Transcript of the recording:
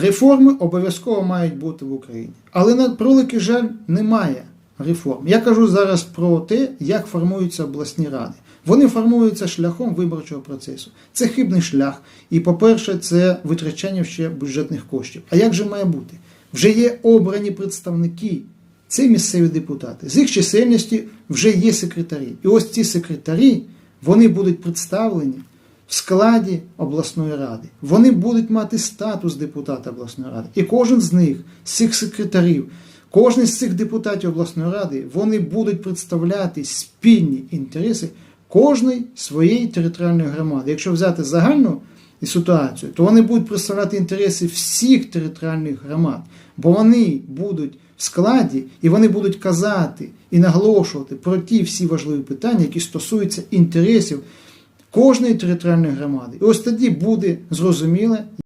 Реформи обов'язково мають бути в Україні. Але на превеликий жаль немає реформ. Я кажу зараз про те, як формуються обласні ради. Вони формуються шляхом виборчого процесу. Це хибний шлях. І, по-перше, це витрачання ще бюджетних коштів. А як же має бути? Вже є обрані представники, це місцеві депутати. З їх чисельності вже є секретарі. І ось ці секретарі вони будуть представлені в складі обласної ради. Вони будуть мати статус депутата обласної ради. І кожен з них, з цих секретарів, кожен з цих депутатів обласної ради, вони будуть представляти спільні інтереси кожної своєї територіальної громади. Якщо взяти загальну ситуацію, то вони будуть представляти інтереси всіх територіальних громад, бо вони будуть в складі і вони будуть казати і наголошувати про ті всі важливі питання, які стосуються інтересів кожної територіальної громади. І ось тоді буде зрозуміле,